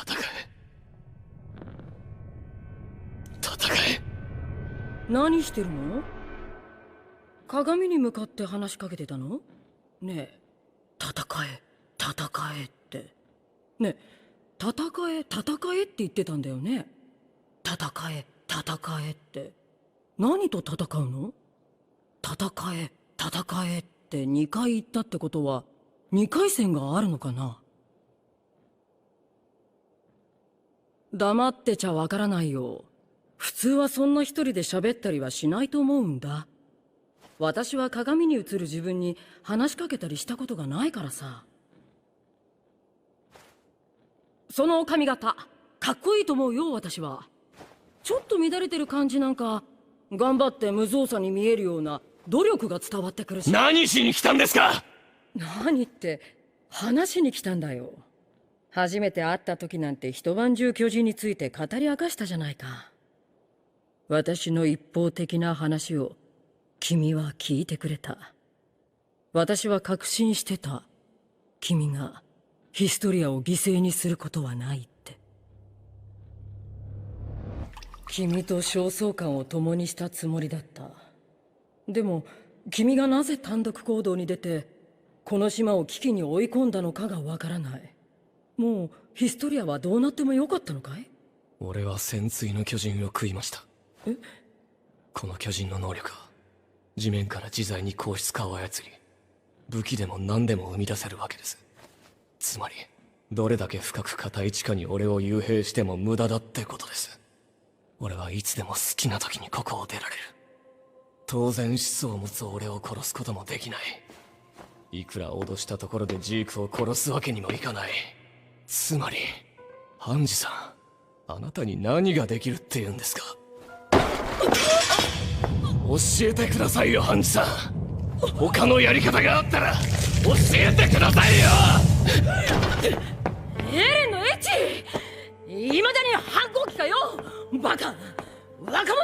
戦え。戦え。何してるの？鏡に向かって話しかけてたの？ねえ。戦え。戦えって。ねえ。戦え戦えって言ってたんだよね。戦え戦えって。何と戦うの？戦え戦えって2回言ったってことは2回戦があるのかな？黙ってちゃわからないよ。普通はそんな一人で喋ったりはしないと思うんだ。私は鏡に映る自分に話しかけたりしたことがないからさ。その髪型かっこいいと思うよ私は。ちょっと乱れてる感じなんか頑張って無造作に見えるような努力が伝わってくるし。何しに来たんですか？何って話しに来たんだよ初めて会った時なんて一晩中巨人について語り明かしたじゃないか。私の一方的な話を君は聞いてくれた。私は確信してた。君がヒストリアを犠牲にすることはないって。君と焦燥感を共にしたつもりだった。でも君がなぜ単独行動に出てこの島を危機に追い込んだのかがわからない。もうヒストリアはどうなってもよかったのかい？俺は潜水の巨人を食いました。え？この巨人の能力は地面から自在に硬質化を操り武器でも何でも生み出せるわけです。つまりどれだけ深く硬い地下に俺を幽閉しても無駄だってことです。俺はいつでも好きな時にここを出られる。当然思想を持つ俺を殺すこともできない。いくら脅したところでジークを殺すわけにもいかないつまりハンジさんあなたに何ができるって言うんですか？教えてくださいよハンジさん。他のやり方があったら教えてくださいよ。エレンのエッチ？いまだに反抗期かよバカ。若者！